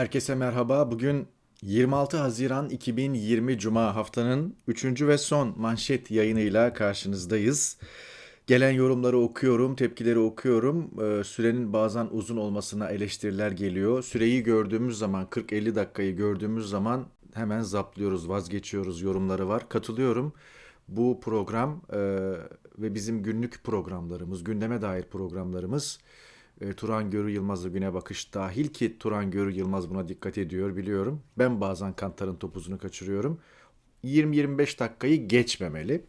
Herkese merhaba. Bugün 26 Haziran 2020 Cuma haftanın 3. ve son manşet yayınıyla karşınızdayız. Gelen yorumları okuyorum, tepkileri okuyorum. Ee, sürenin bazen uzun olmasına eleştiriler geliyor. Süreyi gördüğümüz zaman, 40-50 dakikayı gördüğümüz zaman hemen zaplıyoruz, vazgeçiyoruz yorumları var. Katılıyorum. Bu program e, ve bizim günlük programlarımız, gündeme dair programlarımız e, Turan Görü Yılmaz'la güne bakış dahil ki Turan Görü Yılmaz buna dikkat ediyor biliyorum. Ben bazen kantarın topuzunu kaçırıyorum. 20-25 dakikayı geçmemeli.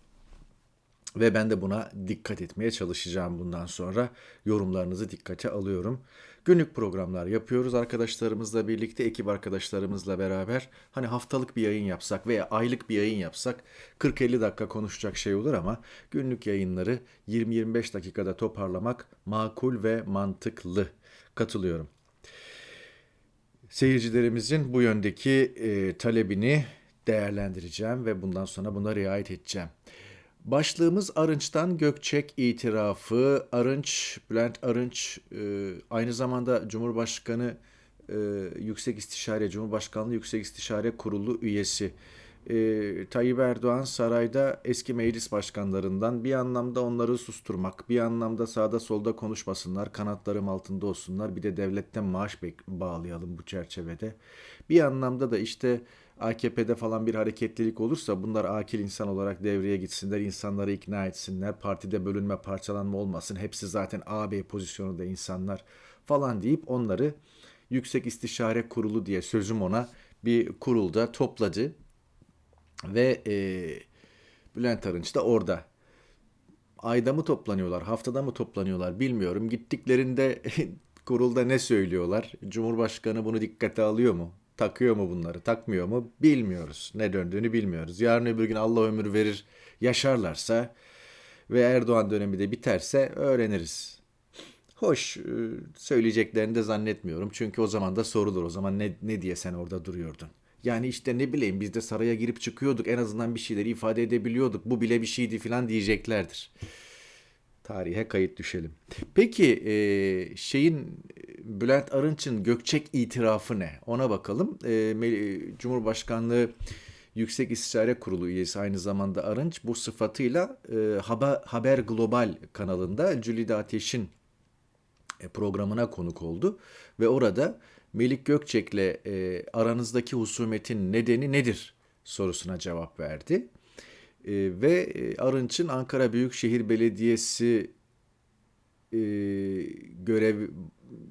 Ve ben de buna dikkat etmeye çalışacağım bundan sonra. Yorumlarınızı dikkate alıyorum. Günlük programlar yapıyoruz arkadaşlarımızla birlikte, ekip arkadaşlarımızla beraber. Hani haftalık bir yayın yapsak veya aylık bir yayın yapsak 40-50 dakika konuşacak şey olur ama günlük yayınları 20-25 dakikada toparlamak makul ve mantıklı. Katılıyorum. Seyircilerimizin bu yöndeki e, talebini değerlendireceğim ve bundan sonra buna riayet edeceğim. Başlığımız Arınç'tan Gökçek itirafı. Arınç, Bülent Arınç e, aynı zamanda Cumhurbaşkanı e, Yüksek İstişare, Cumhurbaşkanlığı Yüksek İstişare Kurulu üyesi. E, Tayyip Erdoğan sarayda eski meclis başkanlarından bir anlamda onları susturmak, bir anlamda sağda solda konuşmasınlar, kanatlarım altında olsunlar, bir de devletten maaş bağlayalım bu çerçevede. Bir anlamda da işte AKP'de falan bir hareketlilik olursa bunlar akil insan olarak devreye gitsinler, insanları ikna etsinler, partide bölünme, parçalanma olmasın, hepsi zaten AB pozisyonunda insanlar falan deyip onları Yüksek İstişare Kurulu diye sözüm ona bir kurulda topladı ve e, Bülent Arınç da orada. Ayda mı toplanıyorlar, haftada mı toplanıyorlar bilmiyorum. Gittiklerinde kurulda ne söylüyorlar? Cumhurbaşkanı bunu dikkate alıyor mu? Takıyor mu bunları, takmıyor mu bilmiyoruz. Ne döndüğünü bilmiyoruz. Yarın öbür gün Allah ömür verir yaşarlarsa ve Erdoğan dönemi de biterse öğreniriz. Hoş e, söyleyeceklerini de zannetmiyorum. Çünkü o zaman da sorulur. O zaman ne, ne diye sen orada duruyordun? Yani işte ne bileyim biz de saraya girip çıkıyorduk. En azından bir şeyleri ifade edebiliyorduk. Bu bile bir şeydi falan diyeceklerdir. Tarihe kayıt düşelim. Peki e, şeyin Bülent Arınç'ın Gökçek itirafı ne? Ona bakalım. E, Cumhurbaşkanlığı Yüksek İstişare Kurulu üyesi aynı zamanda Arınç bu sıfatıyla e, Haber, Haber Global kanalında Cülide Ateş'in e, programına konuk oldu ve orada Melik Gökçek'le e, aranızdaki husumetin nedeni nedir sorusuna cevap verdi. E, ve Arınç'ın Ankara Büyükşehir Belediyesi e, görev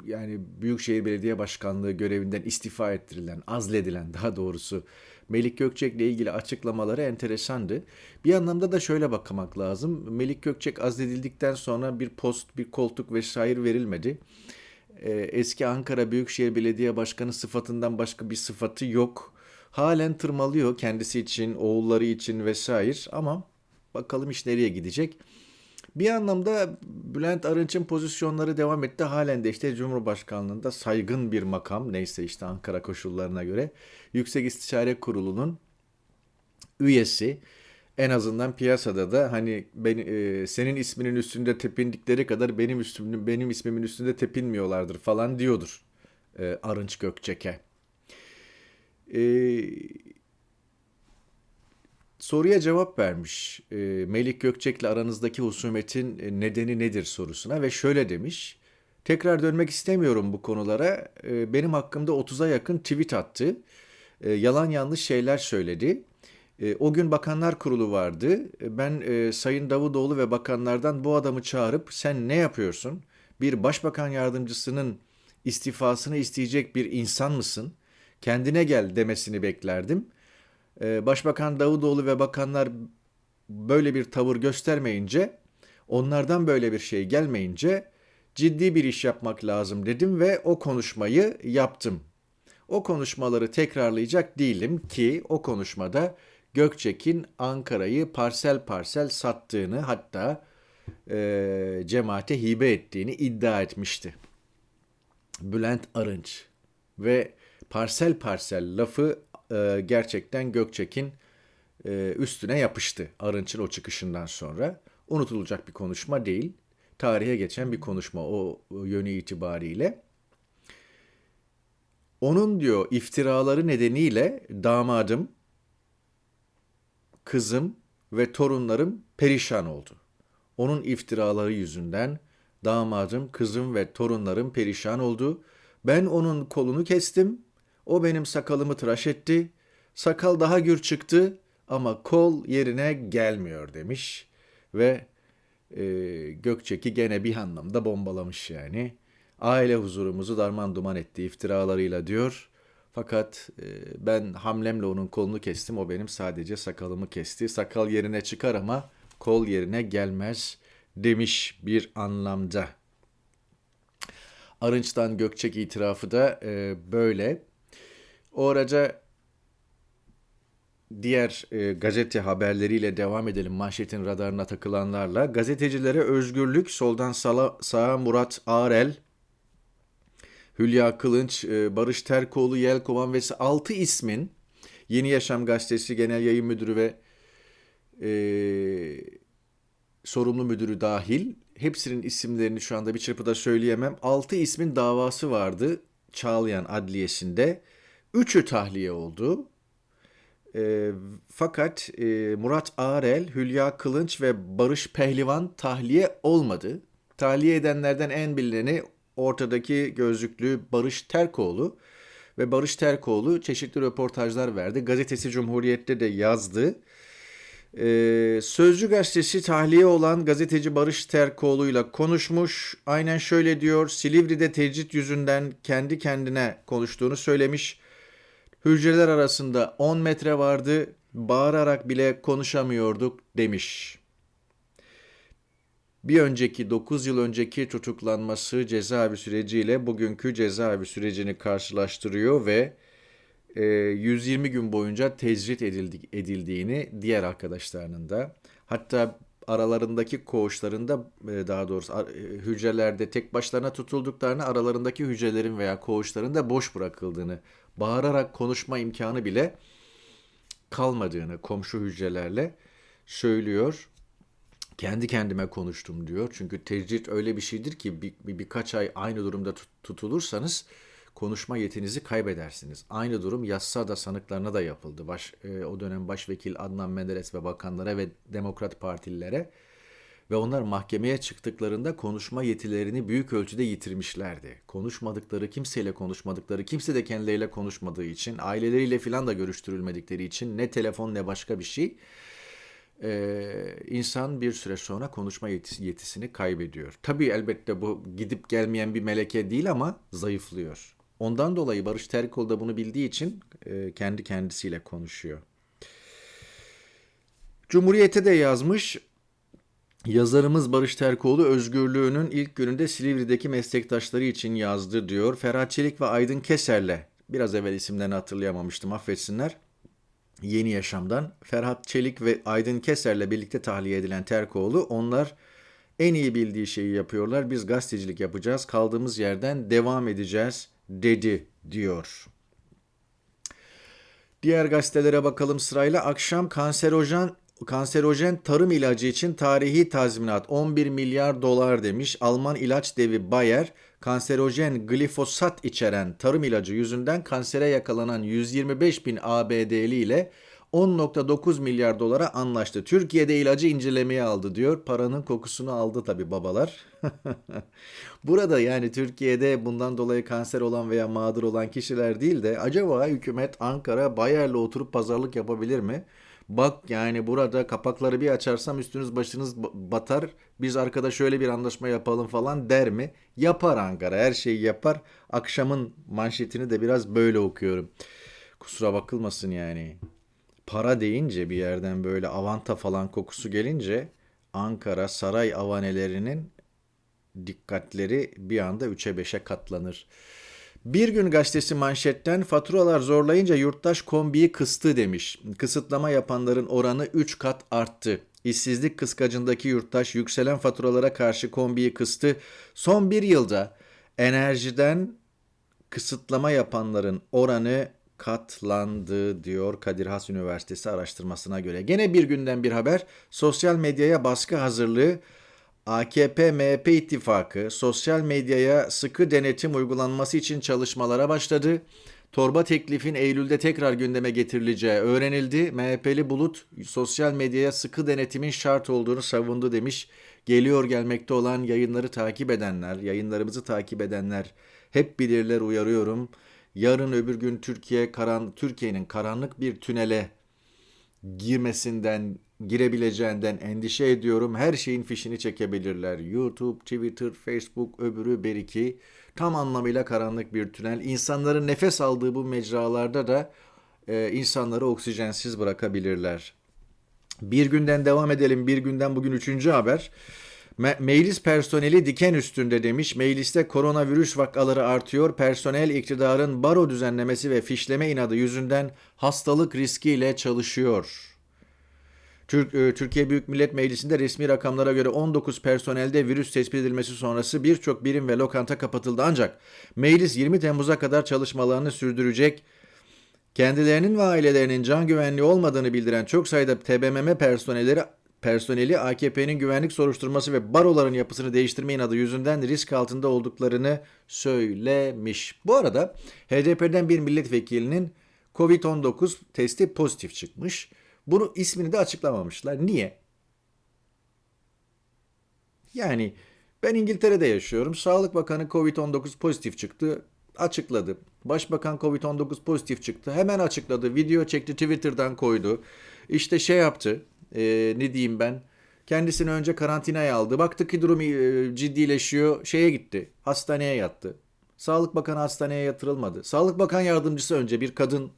yani Büyükşehir Belediye Başkanlığı görevinden istifa ettirilen, azledilen daha doğrusu Melik Gökçek ile ilgili açıklamaları enteresandı. Bir anlamda da şöyle bakmak lazım. Melik Gökçek azledildikten sonra bir post, bir koltuk vesaire verilmedi. Ee, eski Ankara Büyükşehir Belediye Başkanı sıfatından başka bir sıfatı yok. Halen tırmalıyor kendisi için, oğulları için vesaire ama bakalım iş nereye gidecek. Bir anlamda Bülent Arınç'ın pozisyonları devam etti. Halen de işte Cumhurbaşkanlığında saygın bir makam neyse işte Ankara koşullarına göre Yüksek İstişare Kurulu'nun üyesi. En azından piyasada da hani ben, e, senin isminin üstünde tepindikleri kadar benim üstüm, benim ismimin üstünde tepinmiyorlardır falan diyordur e, Arınç Gökçek'e. E, soruya cevap vermiş. E, Melik Gökçek'le aranızdaki husumetin e, nedeni nedir sorusuna ve şöyle demiş. Tekrar dönmek istemiyorum bu konulara. E, benim hakkımda 30'a yakın tweet attı. E, yalan yanlış şeyler söyledi. E, o gün Bakanlar Kurulu vardı. E, ben e, Sayın Davutoğlu ve bakanlardan bu adamı çağırıp sen ne yapıyorsun? Bir başbakan yardımcısının istifasını isteyecek bir insan mısın? Kendine gel demesini beklerdim.'' Ee, Başbakan Davutoğlu ve bakanlar böyle bir tavır göstermeyince, onlardan böyle bir şey gelmeyince ciddi bir iş yapmak lazım dedim ve o konuşmayı yaptım. O konuşmaları tekrarlayacak değilim ki o konuşmada Gökçek'in Ankara'yı parsel parsel sattığını hatta e, cemaate hibe ettiğini iddia etmişti. Bülent Arınç ve parsel parsel lafı e, gerçekten Gökçek'in e, üstüne yapıştı Arınç'ın o çıkışından sonra. Unutulacak bir konuşma değil. Tarihe geçen bir konuşma o, yönü itibariyle. Onun diyor iftiraları nedeniyle damadım, kızım ve torunlarım perişan oldu. Onun iftiraları yüzünden damadım, kızım ve torunlarım perişan oldu. Ben onun kolunu kestim. O benim sakalımı tıraş etti. Sakal daha gür çıktı ama kol yerine gelmiyor demiş. Ve e, Gökçek'i gene bir anlamda bombalamış yani. Aile huzurumuzu darman duman etti iftiralarıyla diyor. Fakat e, ben hamlemle onun kolunu kestim. O benim sadece sakalımı kesti. Sakal yerine çıkar ama kol yerine gelmez demiş bir anlamda. Arınç'tan Gökçek itirafı da e, böyle. O araca diğer e, gazete haberleriyle devam edelim manşetin radarına takılanlarla. Gazetecilere özgürlük soldan sala, sağa Murat Ağrel, Hülya Kılınç, e, Barış Terkoğlu, Yelkovan ve 6 ismin Yeni Yaşam Gazetesi Genel Yayın Müdürü ve e, sorumlu müdürü dahil hepsinin isimlerini şu anda bir çırpıda söyleyemem. 6 ismin davası vardı Çağlayan Adliyesi'nde. Üçü tahliye oldu. E, fakat e, Murat Ağrel, Hülya Kılınç ve Barış Pehlivan tahliye olmadı. Tahliye edenlerden en bilineni ortadaki gözlüklü Barış Terkoğlu ve Barış Terkoğlu çeşitli röportajlar verdi. Gazetesi Cumhuriyet'te de yazdı. Ee, Sözcü gazetesi tahliye olan gazeteci Barış Terkoğlu'yla konuşmuş. Aynen şöyle diyor. Silivri'de tecrit yüzünden kendi kendine konuştuğunu söylemiş. Hücreler arasında 10 metre vardı. Bağırarak bile konuşamıyorduk demiş. Bir önceki 9 yıl önceki tutuklanması cezaevi süreciyle bugünkü cezaevi sürecini karşılaştırıyor ve 120 e, gün boyunca tecrit edildi, edildiğini diğer arkadaşlarının da hatta aralarındaki koğuşlarında e, daha doğrusu e, hücrelerde tek başlarına tutulduklarını aralarındaki hücrelerin veya koğuşların da boş bırakıldığını bağırarak konuşma imkanı bile kalmadığını komşu hücrelerle söylüyor. Kendi kendime konuştum diyor. Çünkü tecrit öyle bir şeydir ki bir, bir, birkaç ay aynı durumda tutulursanız konuşma yetinizi kaybedersiniz. Aynı durum yassa da sanıklarına da yapıldı. Baş, e, o dönem başvekil Adnan Menderes ve bakanlara ve Demokrat Partililere ve onlar mahkemeye çıktıklarında konuşma yetilerini büyük ölçüde yitirmişlerdi. Konuşmadıkları, kimseyle konuşmadıkları, kimse de kendileriyle konuşmadığı için, aileleriyle filan da görüştürülmedikleri için ne telefon ne başka bir şey e, insan bir süre sonra konuşma yetisi, yetisini kaybediyor. Tabii elbette bu gidip gelmeyen bir meleke değil ama zayıflıyor. Ondan dolayı Barış Terkoğlu da bunu bildiği için e, kendi kendisiyle konuşuyor. Cumhuriyete de yazmış. Yazarımız Barış Terkoğlu özgürlüğünün ilk gününde Silivri'deki meslektaşları için yazdı diyor. Ferhat Çelik ve Aydın Keser'le biraz evvel isimlerini hatırlayamamıştım affetsinler. Yeni Yaşam'dan Ferhat Çelik ve Aydın Keser'le birlikte tahliye edilen Terkoğlu onlar en iyi bildiği şeyi yapıyorlar. Biz gazetecilik yapacağız. Kaldığımız yerden devam edeceğiz dedi diyor. Diğer gazetelere bakalım sırayla. Akşam kanserojen kanserojen tarım ilacı için tarihi tazminat 11 milyar dolar demiş. Alman ilaç devi Bayer kanserojen glifosat içeren tarım ilacı yüzünden kansere yakalanan 125 bin ABD'li ile 10.9 milyar dolara anlaştı. Türkiye'de ilacı incelemeye aldı diyor. Paranın kokusunu aldı tabi babalar. Burada yani Türkiye'de bundan dolayı kanser olan veya mağdur olan kişiler değil de acaba hükümet Ankara Bayer'le oturup pazarlık yapabilir mi? Bak yani burada kapakları bir açarsam üstünüz başınız batar. Biz arkada şöyle bir anlaşma yapalım falan der mi? Yapar Ankara her şeyi yapar. Akşamın manşetini de biraz böyle okuyorum. Kusura bakılmasın yani. Para deyince bir yerden böyle avanta falan kokusu gelince Ankara saray avanelerinin dikkatleri bir anda 3'e 5'e katlanır. Bir gün gazetesi manşetten faturalar zorlayınca yurttaş kombiyi kıstı demiş. Kısıtlama yapanların oranı 3 kat arttı. İşsizlik kıskacındaki yurttaş yükselen faturalara karşı kombiyi kıstı. Son bir yılda enerjiden kısıtlama yapanların oranı katlandı diyor Kadir Has Üniversitesi araştırmasına göre. Gene bir günden bir haber sosyal medyaya baskı hazırlığı AKP-MHP ittifakı sosyal medyaya sıkı denetim uygulanması için çalışmalara başladı. Torba teklifin Eylül'de tekrar gündeme getirileceği öğrenildi. MHP'li Bulut sosyal medyaya sıkı denetimin şart olduğunu savundu demiş. Geliyor gelmekte olan yayınları takip edenler, yayınlarımızı takip edenler hep bilirler uyarıyorum. Yarın öbür gün Türkiye karan Türkiye'nin karanlık bir tünele girmesinden, girebileceğinden endişe ediyorum. Her şeyin fişini çekebilirler. YouTube, Twitter, Facebook, öbürü beriki. Tam anlamıyla karanlık bir tünel. İnsanların nefes aldığı bu mecralarda da e, insanları oksijensiz bırakabilirler. Bir günden devam edelim. Bir günden bugün üçüncü haber. Me- Meclis personeli diken üstünde demiş. Mecliste koronavirüs vakaları artıyor. Personel iktidarın baro düzenlemesi ve fişleme inadı yüzünden hastalık riskiyle çalışıyor. E, Türkiye Büyük Millet Meclisi'nde resmi rakamlara göre 19 personelde virüs tespit edilmesi sonrası birçok birim ve lokanta kapatıldı ancak meclis 20 Temmuz'a kadar çalışmalarını sürdürecek. Kendilerinin ve ailelerinin can güvenliği olmadığını bildiren çok sayıda TBMM personelleri personeli AKP'nin güvenlik soruşturması ve baroların yapısını değiştirme inadı yüzünden risk altında olduklarını söylemiş. Bu arada HDP'den bir milletvekilinin Covid-19 testi pozitif çıkmış. Bunu ismini de açıklamamışlar. Niye? Yani ben İngiltere'de yaşıyorum. Sağlık Bakanı Covid-19 pozitif çıktı. Açıkladı. Başbakan Covid-19 pozitif çıktı. Hemen açıkladı. Video çekti Twitter'dan koydu. İşte şey yaptı. Ee, ne diyeyim ben? Kendisini önce karantinaya aldı. Baktı ki durum e, ciddileşiyor. Şeye gitti. Hastaneye yattı. Sağlık Bakanı hastaneye yatırılmadı. Sağlık Bakan Yardımcısı önce bir kadın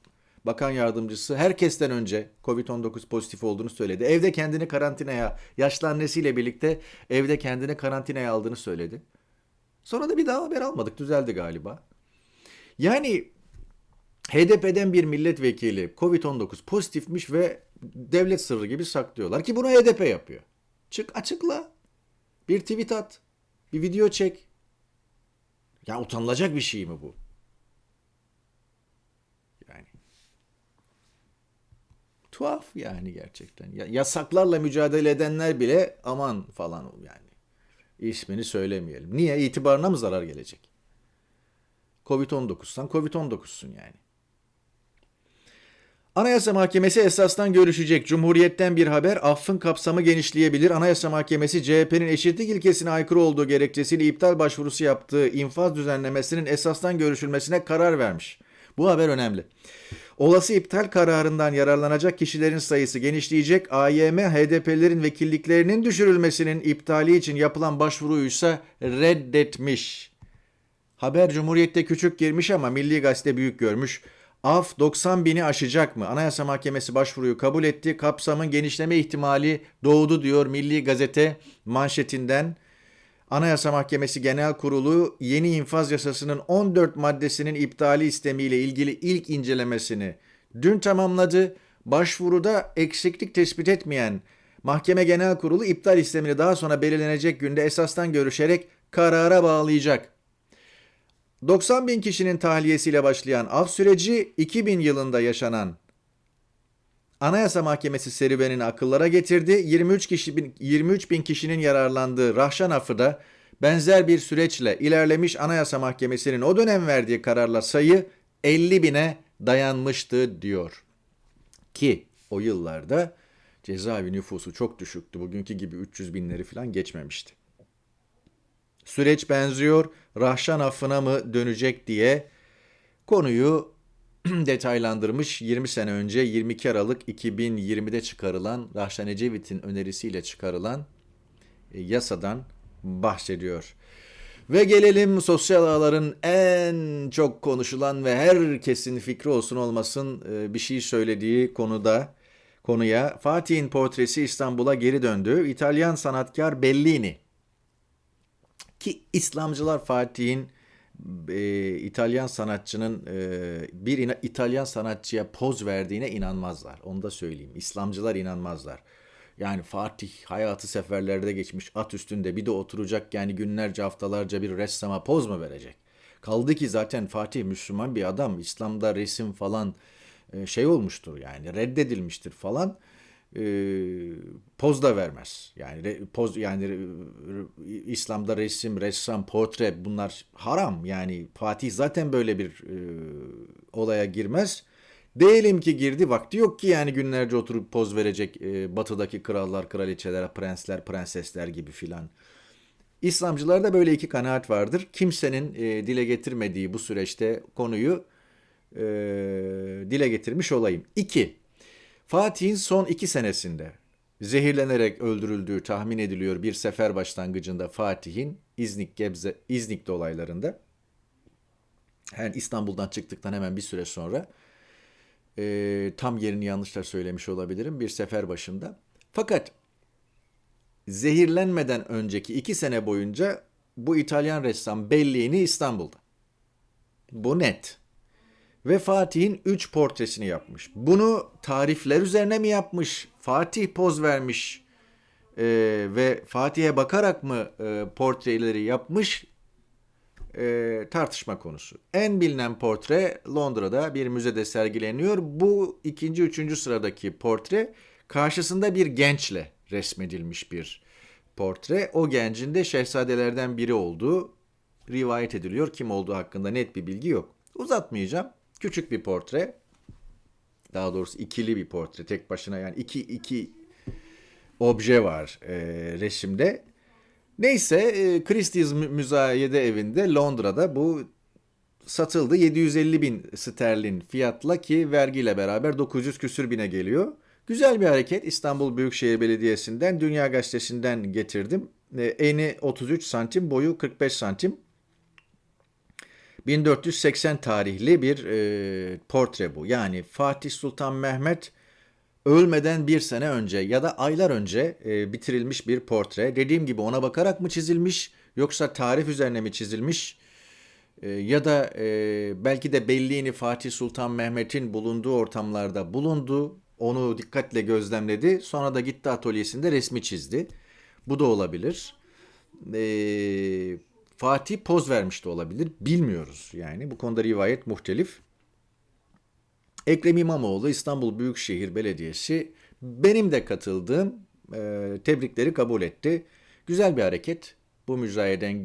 bakan yardımcısı herkesten önce Covid-19 pozitif olduğunu söyledi. Evde kendini karantinaya, yaşlı annesiyle birlikte evde kendini karantinaya aldığını söyledi. Sonra da bir daha haber almadık. Düzeldi galiba. Yani HDP'den bir milletvekili Covid-19 pozitifmiş ve devlet sırrı gibi saklıyorlar ki bunu HDP yapıyor. Çık açıkla. Bir tweet at. Bir video çek. Ya utanılacak bir şey mi bu? Yani tuhaf yani gerçekten. Ya, yasaklarla mücadele edenler bile aman falan yani. İsmini söylemeyelim. Niye? İtibarına mı zarar gelecek? Covid-19'san Covid-19'sun yani. Anayasa Mahkemesi esastan görüşecek. Cumhuriyet'ten bir haber affın kapsamı genişleyebilir. Anayasa Mahkemesi CHP'nin eşitlik ilkesine aykırı olduğu gerekçesiyle iptal başvurusu yaptığı infaz düzenlemesinin esastan görüşülmesine karar vermiş. Bu haber önemli. Olası iptal kararından yararlanacak kişilerin sayısı genişleyecek. AYM HDP'lerin vekilliklerinin düşürülmesinin iptali için yapılan başvuruyu ise reddetmiş. Haber Cumhuriyet'te küçük girmiş ama Milli Gazete büyük görmüş. Af 90 bini aşacak mı? Anayasa Mahkemesi başvuruyu kabul etti. Kapsamın genişleme ihtimali doğdu diyor Milli Gazete manşetinden. Anayasa Mahkemesi Genel Kurulu yeni infaz yasasının 14 maddesinin iptali istemiyle ilgili ilk incelemesini dün tamamladı. Başvuruda eksiklik tespit etmeyen Mahkeme Genel Kurulu iptal istemini daha sonra belirlenecek günde esastan görüşerek karara bağlayacak. 90 bin kişinin tahliyesiyle başlayan af süreci 2000 yılında yaşanan Anayasa Mahkemesi serüvenini akıllara getirdi. 23 kişi 23 bin kişinin yararlandığı Rahşan affı da benzer bir süreçle ilerlemiş Anayasa Mahkemesi'nin o dönem verdiği kararla sayı 50 bine dayanmıştı diyor. Ki o yıllarda cezaevi nüfusu çok düşüktü. Bugünkü gibi 300 binleri falan geçmemişti. Süreç benziyor. Rahşan affına mı dönecek diye konuyu detaylandırmış 20 sene önce 22 Aralık 2020'de çıkarılan Rahşan Ecevit'in önerisiyle çıkarılan e, yasadan bahsediyor. Ve gelelim sosyal ağların en çok konuşulan ve herkesin fikri olsun olmasın e, bir şey söylediği konuda konuya Fatih'in portresi İstanbul'a geri döndü. İtalyan sanatkar Bellini ki İslamcılar Fatih'in e, İtalyan sanatçının e, bir ina- İtalyan sanatçıya poz verdiğine inanmazlar. Onu da söyleyeyim. İslamcılar inanmazlar. Yani Fatih hayatı seferlerde geçmiş at üstünde bir de oturacak yani günlerce haftalarca bir ressama poz mu verecek? Kaldı ki zaten Fatih Müslüman bir adam. İslam'da resim falan e, şey olmuştur yani reddedilmiştir falan. E, poz da vermez. Yani re- poz yani re- İslam'da resim, ressam, portre bunlar haram. Yani Fatih zaten böyle bir e, olaya girmez. Diyelim ki girdi vakti yok ki yani günlerce oturup poz verecek e, batıdaki krallar, kraliçeler, prensler, prensesler gibi filan. İslamcılarda böyle iki kanaat vardır. Kimsenin e, dile getirmediği bu süreçte konuyu e, dile getirmiş olayım. İki, Fatih'in son iki senesinde zehirlenerek öldürüldüğü tahmin ediliyor bir sefer başlangıcında Fatih'in İznik Gebze İznik dolaylarında. Yani İstanbul'dan çıktıktan hemen bir süre sonra e, tam yerini yanlışlar söylemiş olabilirim bir sefer başında. Fakat zehirlenmeden önceki iki sene boyunca bu İtalyan ressam belleğini İstanbul'da. Bu net. Ve Fatih'in 3 portresini yapmış. Bunu tarifler üzerine mi yapmış? Fatih poz vermiş e, ve Fatih'e bakarak mı e, portreleri yapmış? E, tartışma konusu. En bilinen portre Londra'da bir müzede sergileniyor. Bu ikinci, üçüncü sıradaki portre karşısında bir gençle resmedilmiş bir portre. O gencin de şehzadelerden biri olduğu rivayet ediliyor. Kim olduğu hakkında net bir bilgi yok. Uzatmayacağım. Küçük bir portre. Daha doğrusu ikili bir portre. Tek başına yani iki, iki obje var e, resimde. Neyse e, Christie's Mü- Müzayede Evi'nde Londra'da bu satıldı. 750 bin sterlin fiyatla ki vergiyle beraber 900 küsür bine geliyor. Güzel bir hareket İstanbul Büyükşehir Belediyesi'nden Dünya Gazetesi'nden getirdim. E, eni 33 santim boyu 45 santim. 1480 tarihli bir e, portre bu. Yani Fatih Sultan Mehmet ölmeden bir sene önce ya da aylar önce e, bitirilmiş bir portre. Dediğim gibi ona bakarak mı çizilmiş yoksa tarif üzerine mi çizilmiş? E, ya da e, belki de belliğini Fatih Sultan Mehmet'in bulunduğu ortamlarda bulundu. Onu dikkatle gözlemledi. Sonra da gitti atölyesinde resmi çizdi. Bu da olabilir. E, Fatih poz vermiş de olabilir. Bilmiyoruz yani. Bu konuda rivayet muhtelif. Ekrem İmamoğlu İstanbul Büyükşehir Belediyesi benim de katıldığım e, tebrikleri kabul etti. Güzel bir hareket. Bu müzayeden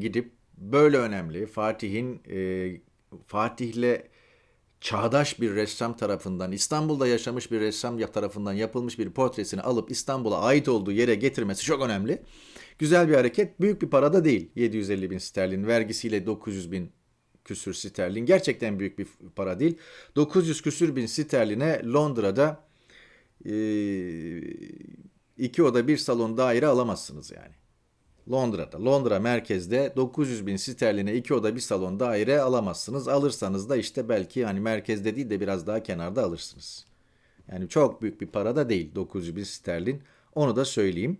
gidip böyle önemli Fatih'in e, Fatih'le çağdaş bir ressam tarafından İstanbul'da yaşamış bir ressam tarafından yapılmış bir portresini alıp İstanbul'a ait olduğu yere getirmesi çok önemli. Güzel bir hareket. Büyük bir para da değil. 750 bin sterlin vergisiyle 900 bin küsür sterlin. Gerçekten büyük bir para değil. 900 küsür bin sterline Londra'da e, iki oda bir salon daire alamazsınız yani. Londra'da, Londra merkezde 900 bin sterline iki oda bir salon daire alamazsınız. Alırsanız da işte belki hani merkezde değil de biraz daha kenarda alırsınız. Yani çok büyük bir para da değil 900 bin sterlin. Onu da söyleyeyim.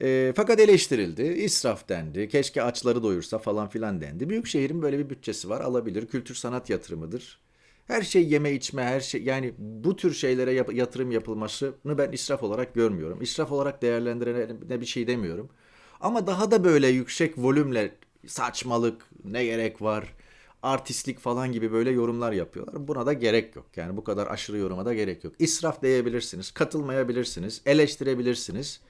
E, fakat eleştirildi, israf dendi, keşke açları doyursa falan filan dendi. Büyükşehir'in böyle bir bütçesi var, alabilir. Kültür sanat yatırımıdır. Her şey yeme içme, her şey yani bu tür şeylere yap- yatırım yapılmasını ben israf olarak görmüyorum. İsraf olarak değerlendirene bir şey demiyorum. Ama daha da böyle yüksek volümle saçmalık, ne gerek var, artistlik falan gibi böyle yorumlar yapıyorlar. Buna da gerek yok. Yani bu kadar aşırı yoruma da gerek yok. İsraf diyebilirsiniz, katılmayabilirsiniz, eleştirebilirsiniz.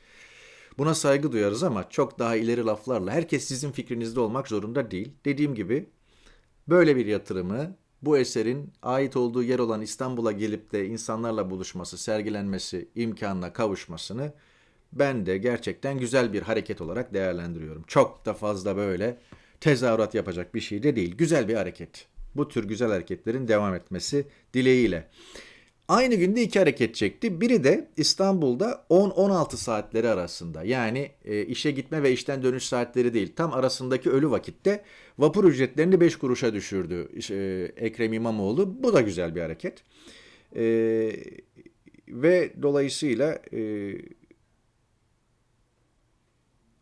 Buna saygı duyarız ama çok daha ileri laflarla herkes sizin fikrinizde olmak zorunda değil. Dediğim gibi böyle bir yatırımı bu eserin ait olduğu yer olan İstanbul'a gelip de insanlarla buluşması, sergilenmesi imkanına kavuşmasını ben de gerçekten güzel bir hareket olarak değerlendiriyorum. Çok da fazla böyle tezahürat yapacak bir şey de değil. Güzel bir hareket. Bu tür güzel hareketlerin devam etmesi dileğiyle. Aynı günde iki hareket çekti. Biri de İstanbul'da 10-16 saatleri arasında yani e, işe gitme ve işten dönüş saatleri değil tam arasındaki ölü vakitte vapur ücretlerini 5 kuruşa düşürdü e, Ekrem İmamoğlu. Bu da güzel bir hareket. E, ve dolayısıyla e,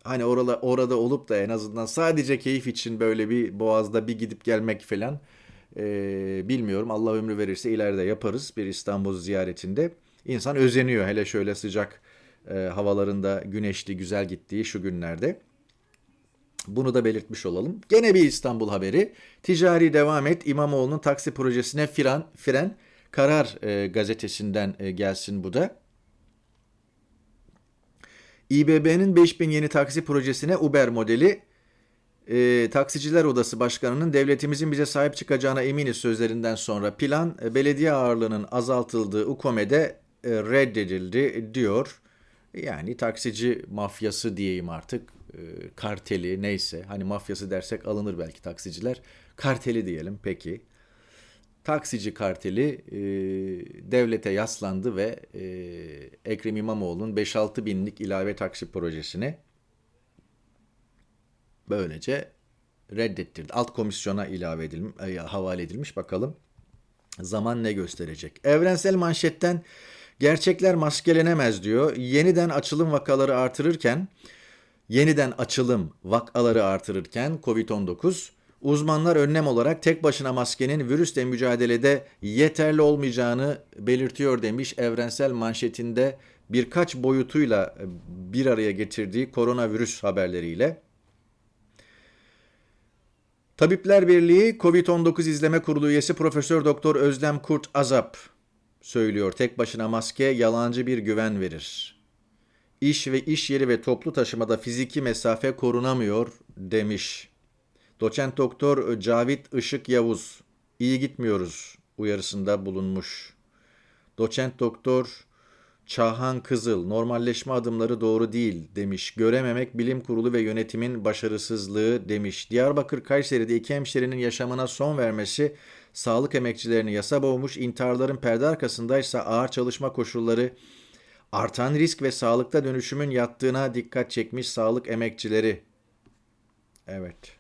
hani orada, orada olup da en azından sadece keyif için böyle bir boğazda bir gidip gelmek falan ee, bilmiyorum. Allah ömrü verirse ileride yaparız bir İstanbul ziyaretinde. İnsan özeniyor hele şöyle sıcak e, havalarında güneşli güzel gittiği şu günlerde. Bunu da belirtmiş olalım. Gene bir İstanbul haberi. Ticari devam et İmamoğlu'nun taksi projesine fren, fren karar e, gazetesinden e, gelsin bu da. İBB'nin 5000 yeni taksi projesine Uber modeli e, Taksiciler Odası Başkanı'nın devletimizin bize sahip çıkacağına eminiz sözlerinden sonra plan e, belediye ağırlığının azaltıldığı UKOME'de e, reddedildi diyor. Yani taksici mafyası diyeyim artık e, karteli neyse hani mafyası dersek alınır belki taksiciler karteli diyelim peki. Taksici karteli e, devlete yaslandı ve e, Ekrem İmamoğlu'nun 5-6 binlik ilave taksi projesini böylece reddettirdi. Alt komisyona ilave edilmiş, havale edilmiş bakalım zaman ne gösterecek. Evrensel manşetten gerçekler maskelenemez diyor. Yeniden açılım vakaları artırırken yeniden açılım vakaları artırırken COVID-19 uzmanlar önlem olarak tek başına maskenin virüsle mücadelede yeterli olmayacağını belirtiyor demiş evrensel manşetinde birkaç boyutuyla bir araya getirdiği koronavirüs haberleriyle. Tabipler Birliği COVID-19 İzleme Kurulu üyesi Profesör Doktor Özlem Kurt Azap söylüyor. Tek başına maske yalancı bir güven verir. İş ve iş yeri ve toplu taşımada fiziki mesafe korunamıyor demiş. Doçent Doktor Cavit Işık Yavuz iyi gitmiyoruz uyarısında bulunmuş. Doçent Doktor Çahan Kızıl, normalleşme adımları doğru değil demiş. Görememek bilim kurulu ve yönetimin başarısızlığı demiş. Diyarbakır Kayseri'de iki hemşerinin yaşamına son vermesi sağlık emekçilerini yasa boğmuş. İntiharların perde arkasındaysa ağır çalışma koşulları artan risk ve sağlıkta dönüşümün yattığına dikkat çekmiş sağlık emekçileri. Evet.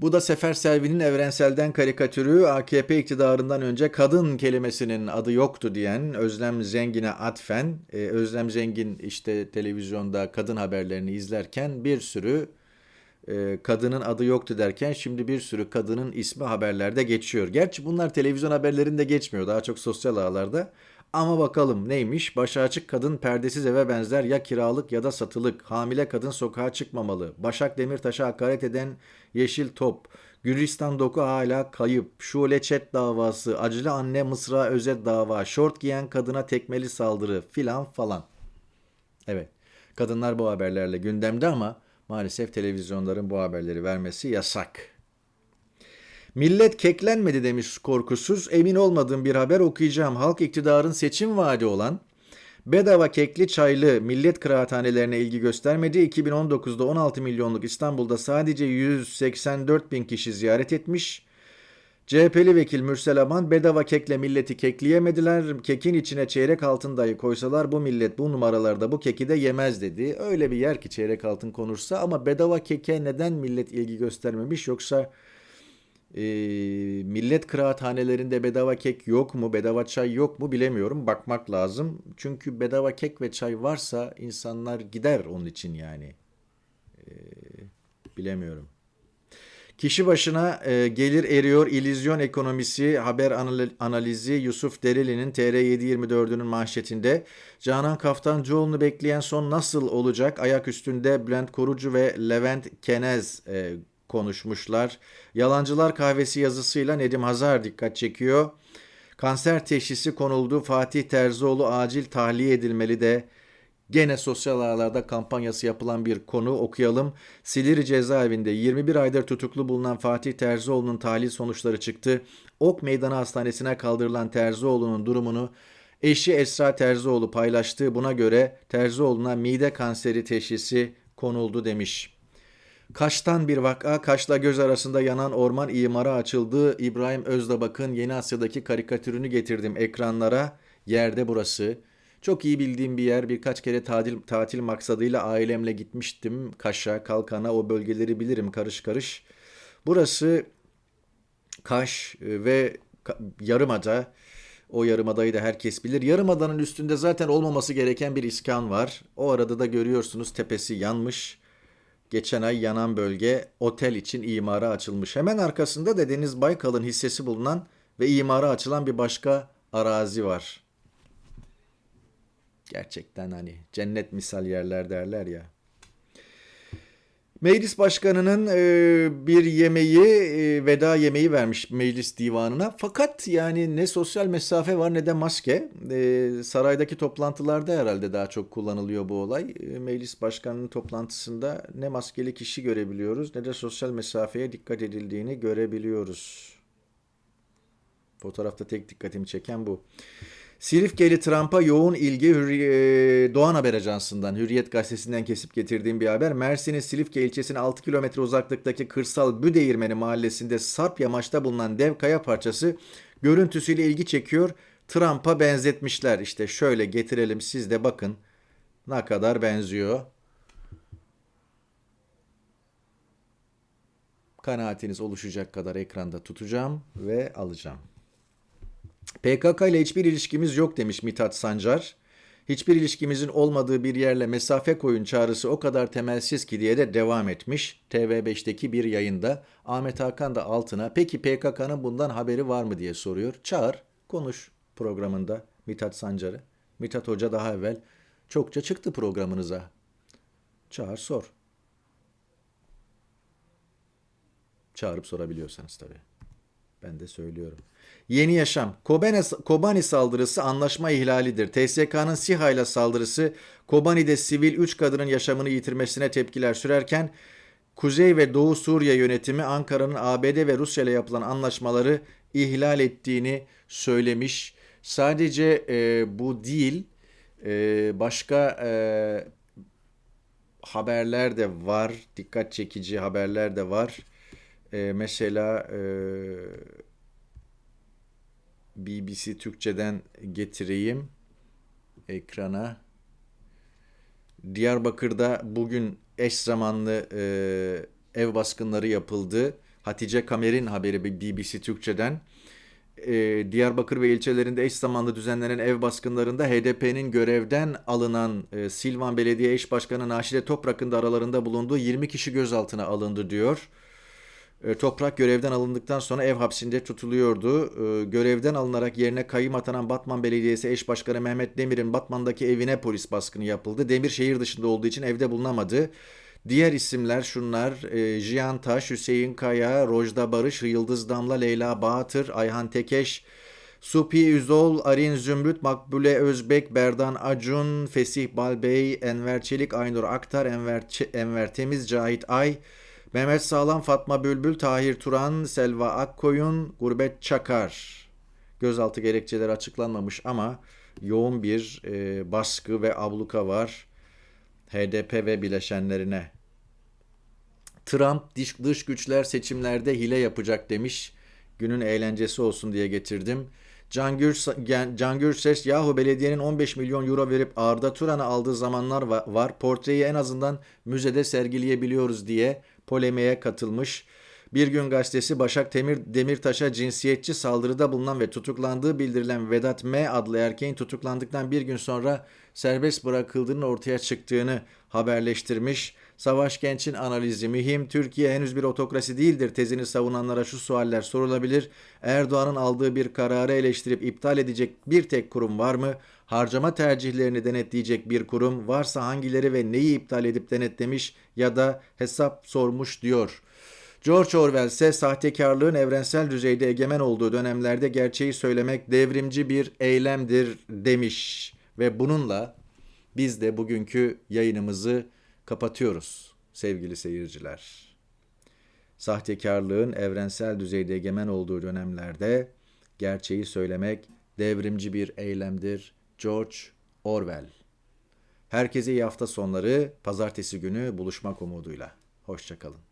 Bu da Sefer Selvi'nin Evrensel'den karikatürü AKP iktidarından önce kadın kelimesinin adı yoktu diyen Özlem Zengin'e atfen. Ee, Özlem Zengin işte televizyonda kadın haberlerini izlerken bir sürü e, kadının adı yoktu derken şimdi bir sürü kadının ismi haberlerde geçiyor. Gerçi bunlar televizyon haberlerinde geçmiyor daha çok sosyal ağlarda. Ama bakalım neymiş? Başı açık kadın perdesiz eve benzer ya kiralık ya da satılık. Hamile kadın sokağa çıkmamalı. Başak Demirtaş'a hakaret eden Yeşil Top. Gülistan Doku hala kayıp. Şule Çet davası. Acılı anne Mısra özet dava. Şort giyen kadına tekmeli saldırı filan falan. Evet. Kadınlar bu haberlerle gündemde ama maalesef televizyonların bu haberleri vermesi yasak. Millet keklenmedi demiş korkusuz. Emin olmadığım bir haber okuyacağım. Halk iktidarın seçim vaadi olan bedava kekli çaylı millet kıraathanelerine ilgi göstermedi. 2019'da 16 milyonluk İstanbul'da sadece 184 bin kişi ziyaret etmiş. CHP'li vekil Mürsel Aman bedava kekle milleti kekleyemediler. Kekin içine çeyrek altın dahi koysalar bu millet bu numaralarda bu keki de yemez dedi. Öyle bir yer ki çeyrek altın konursa ama bedava keke neden millet ilgi göstermemiş yoksa e, millet kıraathanelerinde bedava kek yok mu, bedava çay yok mu bilemiyorum. Bakmak lazım. Çünkü bedava kek ve çay varsa insanlar gider onun için yani. E, bilemiyorum. Kişi başına e, gelir eriyor illüzyon ekonomisi haber analizi Yusuf Dereli'nin TR724'ünün manşetinde Canan Kaftancıoğlu'nu bekleyen son nasıl olacak? Ayak üstünde Bülent Korucu ve Levent Kenez e, konuşmuşlar. Yalancılar kahvesi yazısıyla Nedim Hazar dikkat çekiyor. Kanser teşhisi konuldu. Fatih Terzioğlu acil tahliye edilmeli de Gene sosyal ağlarda kampanyası yapılan bir konu okuyalım. Silivri cezaevinde 21 aydır tutuklu bulunan Fatih Terzioğlu'nun tahlil sonuçları çıktı. Ok Meydanı Hastanesi'ne kaldırılan Terzioğlu'nun durumunu eşi Esra Terzioğlu paylaştı. Buna göre Terzioğlu'na mide kanseri teşhisi konuldu demiş. Kaş'tan bir vaka, Kaş'la göz arasında yanan orman imara açıldı. İbrahim Özdabak'ın Yeni Asya'daki karikatürünü getirdim ekranlara. Yerde burası. Çok iyi bildiğim bir yer. Birkaç kere tatil, tatil maksadıyla ailemle gitmiştim. Kaş'a, Kalkan'a o bölgeleri bilirim karış karış. Burası Kaş e, ve Yarımada. O yarımadayı da herkes bilir. Yarımadanın üstünde zaten olmaması gereken bir iskan var. O arada da görüyorsunuz tepesi yanmış. Geçen ay yanan bölge otel için imara açılmış. Hemen arkasında da Deniz Baykal'ın hissesi bulunan ve imara açılan bir başka arazi var. Gerçekten hani cennet misal yerler derler ya. Meclis başkanının e, bir yemeği, e, veda yemeği vermiş meclis divanına. Fakat yani ne sosyal mesafe var ne de maske. E, saraydaki toplantılarda herhalde daha çok kullanılıyor bu olay. E, meclis başkanının toplantısında ne maskeli kişi görebiliyoruz ne de sosyal mesafeye dikkat edildiğini görebiliyoruz. Fotoğrafta tek dikkatimi çeken bu. Silifkeli Trump'a yoğun ilgi Hürri- e, Doğan Haber Ajansı'ndan, Hürriyet Gazetesi'nden kesip getirdiğim bir haber. Mersin'in Silifke ilçesine 6 kilometre uzaklıktaki kırsal Büdeğirmeni mahallesinde Sarp yamaçta bulunan dev kaya parçası görüntüsüyle ilgi çekiyor. Trump'a benzetmişler. İşte şöyle getirelim siz de bakın ne kadar benziyor. Kanaatiniz oluşacak kadar ekranda tutacağım ve alacağım. PKK ile hiçbir ilişkimiz yok demiş Mithat Sancar. Hiçbir ilişkimizin olmadığı bir yerle mesafe koyun çağrısı o kadar temelsiz ki diye de devam etmiş. TV5'teki bir yayında Ahmet Hakan da altına peki PKK'nın bundan haberi var mı diye soruyor. Çağır, konuş programında Mithat Sancar'ı. Mithat Hoca daha evvel çokça çıktı programınıza. Çağır sor. Çağırıp sorabiliyorsanız tabii. Ben de söylüyorum. Yeni Yaşam. Kobane, Kobani saldırısı anlaşma ihlalidir. TSK'nın SİHA ile saldırısı Kobani'de sivil 3 kadının yaşamını yitirmesine tepkiler sürerken Kuzey ve Doğu Suriye yönetimi Ankara'nın ABD ve Rusya ile yapılan anlaşmaları ihlal ettiğini söylemiş. Sadece e, bu değil, e, başka e, haberler de var, dikkat çekici haberler de var. E, mesela e, BBC Türkçe'den getireyim ekrana. Diyarbakır'da bugün eş zamanlı e, ev baskınları yapıldı. Hatice Kamer'in haberi BBC Türkçe'den. E, Diyarbakır ve ilçelerinde eş zamanlı düzenlenen ev baskınlarında HDP'nin görevden alınan e, Silvan Belediye Eş Başkanı Naşide Toprak'ın da aralarında bulunduğu 20 kişi gözaltına alındı diyor. E, Toprak görevden alındıktan sonra ev hapsinde tutuluyordu. E, Görevden alınarak yerine kayyum atanan Batman Belediyesi eş başkanı Mehmet Demir'in Batman'daki evine polis baskını yapıldı. Demir şehir dışında olduğu için evde bulunamadı. Diğer isimler şunlar. E, Taş, Hüseyin Kaya, Rojda Barış, Yıldız Damla, Leyla Bahatır, Ayhan Tekeş, Supi Üzol, Arin Zümrüt, Makbule Özbek, Berdan Acun, Fesih Balbey, Enver Çelik, Aynur Aktar, Enver, Ç- Enver Temiz, Cahit Ay, Mehmet Sağlam, Fatma Bülbül, Tahir Turan, Selva Akkoyun, Gurbet Çakar. Gözaltı gerekçeleri açıklanmamış ama yoğun bir e, baskı ve abluka var HDP ve bileşenlerine. Trump dış, güçler seçimlerde hile yapacak demiş. Günün eğlencesi olsun diye getirdim. Can, Gürse, Can Gürses yahu belediyenin 15 milyon euro verip Arda Turan'ı aldığı zamanlar va- var. Portreyi en azından müzede sergileyebiliyoruz diye polemiğe katılmış. Bir gün gazetesi Başak Demir, Demirtaş'a cinsiyetçi saldırıda bulunan ve tutuklandığı bildirilen Vedat M adlı erkeğin tutuklandıktan bir gün sonra serbest bırakıldığının ortaya çıktığını haberleştirmiş. Savaş Genç'in analizi mühim. Türkiye henüz bir otokrasi değildir tezini savunanlara şu sualler sorulabilir. Erdoğan'ın aldığı bir kararı eleştirip iptal edecek bir tek kurum var mı? Harcama tercihlerini denetleyecek bir kurum varsa hangileri ve neyi iptal edip denetlemiş ya da hesap sormuş diyor. George Orwell ise sahtekarlığın evrensel düzeyde egemen olduğu dönemlerde gerçeği söylemek devrimci bir eylemdir demiş. Ve bununla biz de bugünkü yayınımızı kapatıyoruz sevgili seyirciler. Sahtekarlığın evrensel düzeyde egemen olduğu dönemlerde gerçeği söylemek devrimci bir eylemdir. George Orwell. Herkese iyi hafta sonları. Pazartesi günü buluşmak umuduyla. Hoşçakalın.